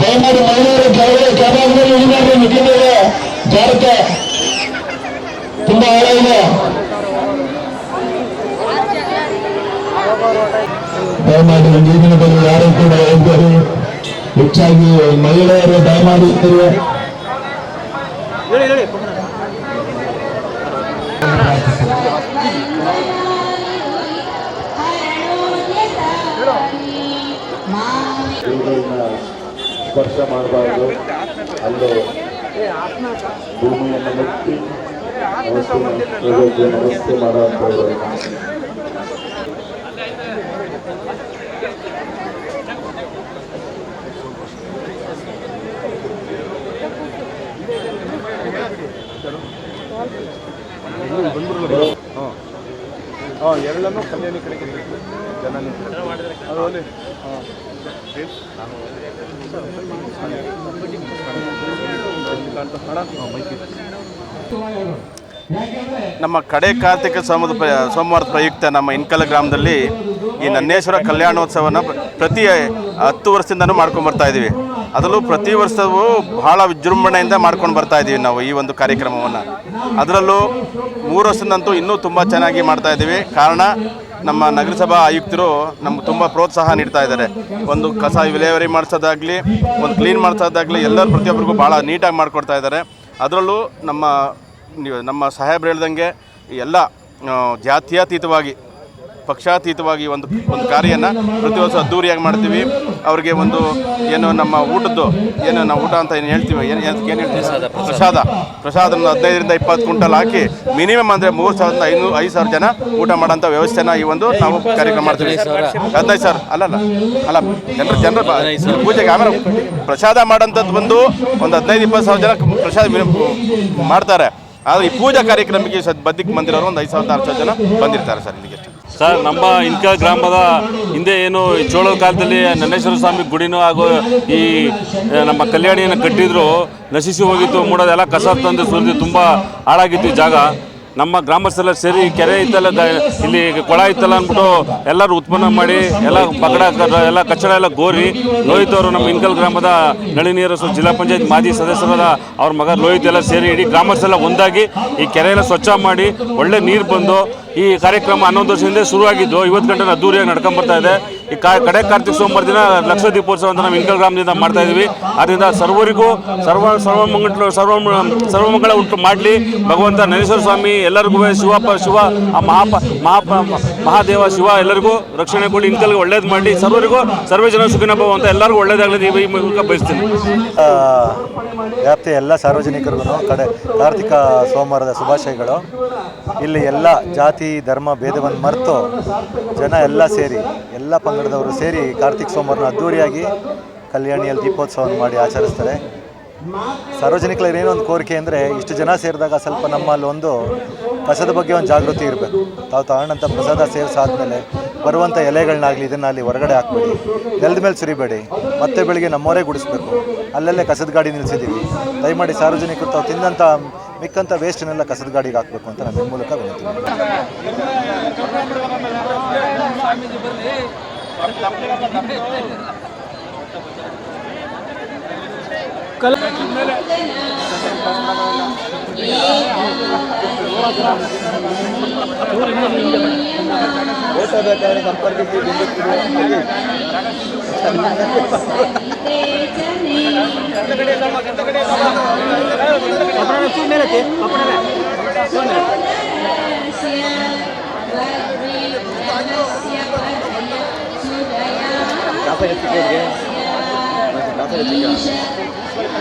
ದಯಮಾಡಿ ಮಹಿಳೆಯರು ಕೆಳಗಡೆ ಕೆಳಭಾಗದಲ್ಲಿ ಇಳಿಬಾರ್ದು ಮಿಕ್ಕಿದ್ದಾರೆ ಜಾರಕ್ಕೆ ತುಂಬಾ ಆಳ ಇದೆ ದಯಮಾಡಿ ಈ ದಿನದಲ್ಲಿ ಯಾರು ಕೂಡ ಹೋಗ್ಬೇಡಿ ಹೆಚ್ಚಾಗಿ ಮಹಿಳೆಯರು ದಯಮಾಡಿ ಇರ್ತಾರೆ ಇವುಗಳನ್ನ ಸ್ಪರ್ಶ ಮಾಡಬಾರ್ದು ಅಲ್ಲೇ ಭೂಮಿಯನ್ನು ಮುಟ್ಟಿ ನಮಸ್ತೆ ನಮಸ್ತೆ ಮಾಡುವಂಥದ್ದು ಹಾಂ ಎರಡನ್ನೂ ಕಲ್ಯಾಣಿ ಕಡೆಗೆ. ನಮ್ಮ ಕಡೆ ಕಾರ್ತಿಕ ಸೋಮದ ಸೋಮವಾರ ಪ್ರಯುಕ್ತ ನಮ್ಮ ಇನ್ಕಲ ಗ್ರಾಮದಲ್ಲಿ ಈ ನನ್ನೇಶ್ವರ ಕಲ್ಯಾಣೋತ್ಸವನ ಪ್ರತಿ ಹತ್ತು ವರ್ಷದಿಂದನೂ ಮಾಡ್ಕೊಂಡು ಬರ್ತಾ ಇದ್ದೀವಿ ಅದರಲ್ಲೂ ಪ್ರತಿ ವರ್ಷವೂ ಬಹಳ ವಿಜೃಂಭಣೆಯಿಂದ ಮಾಡ್ಕೊಂಡು ಬರ್ತಾ ಇದ್ದೀವಿ ನಾವು ಈ ಒಂದು ಕಾರ್ಯಕ್ರಮವನ್ನು. ಅದರಲ್ಲೂ ಮೂರು ವರ್ಷದಂತೂ ಇನ್ನೂ ತುಂಬ ಚೆನ್ನಾಗಿ ಮಾಡ್ತಾ ಇದ್ದೀವಿ ಕಾರಣ ನಮ್ಮ ನಗರಸಭಾ ಆಯುಕ್ತರು ನಮ್ಗೆ ತುಂಬ ಪ್ರೋತ್ಸಾಹ ನೀಡ್ತಾ ಇದ್ದಾರೆ. ಒಂದು ಕಸ ವಿಲೇವರಿ ಮಾಡಿಸೋದಾಗಲಿ, ಒಂದು ಕ್ಲೀನ್ ಮಾಡಿಸೋದಾಗಲಿ ಎಲ್ಲರೂ ಪ್ರತಿಯೊಬ್ಬರಿಗೂ ಭಾಳ ನೀಟಾಗಿ ಮಾಡಿಕೊಡ್ತಾ ಇದ್ದಾರೆ. ಅದರಲ್ಲೂ ನಮ್ಮ ನಮ್ಮ ಸಾಹೇಬ್ರು ಹೇಳ್ದಂಗೆ ಎಲ್ಲ ಜಾತ್ಯಾತೀತವಾಗಿ ಪಕ್ಷಾತೀತವಾಗಿ ಒಂದು ಒಂದು ಕಾರ್ಯನ ಪ್ರತಿ ವರ್ಷ ಅದ್ದೂರಿಯಾಗಿ ಮಾಡ್ತೀವಿ. ಅವ್ರಿಗೆ ಒಂದು ಏನು ನಮ್ಮ ಊಟದ್ದು ಏನು ನಾವು ಊಟ ಅಂತ ಏನು ಹೇಳ್ತೀವಿ ಏನು ಏನು ಏನು ಹೇಳ್ತೀವಿ? ಪ್ರಸಾದ ಪ್ರಸಾದನ ಹದಿನೈದರಿಂದ ಇಪ್ಪತ್ತು ಕ್ವಿಂಟಲ್ ಹಾಕಿ ಮಿನಿಮಮ್ ಅಂದರೆ ಮೂರು ಸಾವಿರದ ಐನೂರು ಐದು ಸಾವಿರ ಜನ ಊಟ ಮಾಡೋಂಥ ವ್ಯವಸ್ಥೆನ ಈ ಒಂದು ನಾವು ಕಾರ್ಯಕ್ರಮ ಮಾಡ್ತೀವಿ. ಹದಿನೈದು ಸಾವಿರ. ಅಲ್ಲಲ್ಲ ಅಲ್ಲ ಜನರು ಜನರು ಪೂಜೆಗೆ ಆಮೇಲೆ ಪ್ರಸಾದ ಮಾಡೋಂಥದ್ದು ಬಂದು ಒಂದು ಹದಿನೈದು ಇಪ್ಪತ್ತು ಸಾವಿರ ಜನ ಪ್ರಸಾದ ಮಾಡ್ತಾರೆ. ಆದರೆ ಈ ಪೂಜಾ ಕಾರ್ಯಕ್ರಮಕ್ಕೆ ಸದ್ ಬದಿಗೆ ಬಂದಿರೋರು ಒಂದು ಐದು ಸಾವಿರದ ಆರು ಸಾವಿರ ಜನ ಬಂದಿರ್ತಾರೆ ಸರ್ ಇಲ್ಲಿಗೆ ಸರ್, ನಮ್ಮ ಇನ್ಕಾ ಗ್ರಾಮದ ಹಿಂದೆ ಏನು ಚೋಳ ಕಾಲದಲ್ಲಿ ನನ್ನೇಶ್ವರ ಸ್ವಾಮಿ ಗುಡಿನೂ ಹಾಗೂ ಈ ನಮ್ಮ ಕಲ್ಯಾಣಿಯನ್ನು ಕಟ್ಟಿದ್ರು, ನಶಿಸಿ ಹೋಗಿತ್ತು, ಮೂಡೋದೆಲ್ಲ ಕಸ ತಂದು ಸುರಿದು ತುಂಬ ಹಾಳಾಗಿತ್ತು ಜಾಗ. ನಮ್ಮ ಗ್ರಾಮಸ್ಥರೆಲ್ಲ ಸೇರಿ ಕೆರೆ ಇತ್ತಲ್ಲ ಇಲ್ಲಿ ಕೊಳ ಇತ್ತಲ್ಲ ಅಂದ್ಬಿಟ್ಟು ಎಲ್ಲರೂ ಉತ್ಪನ್ನ ಮಾಡಿ, ಎಲ್ಲ ಪಗಡ ಎಲ್ಲ ಕಚ್ಚಡ ಎಲ್ಲ ಗೋರಿ. ಲೋಹಿತ್ ಅವರು ನಮ್ಮ ಇನ್ಕಲ್ ಗ್ರಾಮದ ನಳಿನೀರ ಜಿಲ್ಲಾ ಪಂಚಾಯತ್ ಮಾಜಿ ಸದಸ್ಯರಾದ ಅವ್ರ ಮಗ ಲೋಹಿತ್ ಎಲ್ಲ ಸೇರಿ ಇಡೀ ಗ್ರಾಮಸ್ಥರೆಲ್ಲ ಒಂದಾಗಿ ಈ ಕೆರೆ ಎಲ್ಲ ಸ್ವಚ್ಛ ಮಾಡಿ, ಒಳ್ಳೆ ನೀರು ಬಂದು ಈ ಕಾರ್ಯಕ್ರಮ ಹನ್ನೊಂದು ವರ್ಷದಿಂದ ಶುರುವಾಗಿದ್ದು. ಇವತ್ತು ಗಂಟೆ ಅದ್ದೂರಿಯಾಗಿ ನಡ್ಕೊಂಬರ್ತಾ ಇದೆ. ಈ ಕಾ ಕಡೆ ಕಾರ್ತಿಕ ಸೋಮವಾರ ದಿನ ಲಕ್ಷ ದೀಪೋತ್ಸವ ಅಂತ ನಾವು ಇಂಕಲ್ ಗ್ರಾಮದಿಂದ ಮಾಡ್ತಾ ಇದ್ದೀವಿ. ಆದ್ದರಿಂದ ಸರ್ವರಿಗೂ ಸರ್ವ ಸರ್ವಮಂಗಲ ಸರ್ವ ಸರ್ವಮಂಗಳ ಉಂಟು ಮಾಡಲಿ. ಭಗವಂತ ನರೇಶ್ವರ ಸ್ವಾಮಿ ಎಲ್ಲರಿಗೂ ಶಿವಪ್ಪ ಶಿವ, ಆ ಮಹಾಪ ಮಹಾಪ ಮಹಾದೇವ ಶಿವ ಎಲ್ಲರಿಗೂ ರಕ್ಷಣೆ ಕೊಡಿ. ಇಂಕಲ್ಗೆ ಒಳ್ಳೇದು ಮಾಡಲಿ. ಸರ್ವರಿಗೂ ಸರ್ವೇ ಜನ ಸುಖಿನ ಭವ ಅಂತ ಎಲ್ಲರಿಗೂ ಒಳ್ಳೇದಾಗಲಿ ಈ ಮೂಲಕ ಬಯಸ್ತೀನಿ. ವ್ಯಾಪ್ತಿಯ ಎಲ್ಲ ಸಾರ್ವಜನಿಕರಿಗೂ ಕಡೆ ಕಾರ್ತಿಕ ಸೋಮವಾರದ ಶುಭಾಶಯಗಳು. ಇಲ್ಲಿ ಎಲ್ಲ ಜಾತಿ, ಧರ್ಮ, ಭೇದವನ್ನು ಮರೆತು ಜನ ಎಲ್ಲ ಸೇರಿ, ಎಲ್ಲ ಪಂಗಡದವರು ಸೇರಿ ಕಾರ್ತಿಕ ಸೋಮವಾರನ ಅದ್ದೂರಿಯಾಗಿ ಕಲ್ಯಾಣಿಯಲ್ಲಿ ದೀಪೋತ್ಸವವನ್ನು ಮಾಡಿ ಆಚರಿಸ್ತಾರೆ. ಸಾರ್ವಜನಿಕರಿಗೆ ಏನೋ ಒಂದು ಕೋರಿಕೆ ಅಂದರೆ ಇಷ್ಟು ಜನ ಸೇರಿದಾಗ ಸ್ವಲ್ಪ ನಮ್ಮಲ್ಲಿ ಒಂದು ಕಸದ ಬಗ್ಗೆ ಒಂದು ಜಾಗೃತಿ ಇರಬೇಕು. ತಾವು ತಗೊಂಡಂಥ ಪ್ರಸಾದ ಸೇರಿಸಾದ್ಮೇಲೆ ಬರುವಂಥ ಎಲೆಗಳನ್ನಾಗಲಿ ಅಲ್ಲಿ ಹೊರಗಡೆ ಹಾಕ್ಬೇಡಿ. ನೆಲದ ಮೇಲೆ ಸುರಿಬೇಡಿ. ಮತ್ತೆ ಬೆಳಿಗ್ಗೆ ನಮ್ಮೋರೇ ಗುಡಿಸ್ಬೇಕು. ಅಲ್ಲಲ್ಲೇ ಕಸದ ಗಾಡಿ ನಿಲ್ಲಿಸಿದ್ದೀವಿ ದಯಮಾಡಿ ಸಾರ್ವಜನಿಕರು ತಾವು ತಿಂದಂಥ ಮಿಕ್ಕಂಥ ವೇಸ್ಟನ್ನೆಲ್ಲ ಕಸದ ಗಾಡಿಗೆ ಹಾಕಬೇಕು ಅಂತ ನಾನು ಮೂಲಕ ವಿನಂತಿ ಮಾಡ್ತೀನಿ. ಸಂಗೀತ ಕಾರ್ಯಕ್ರಮ ಪ್ರಾರಂಭ ಮಾಡಿ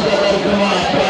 Vamos agora com a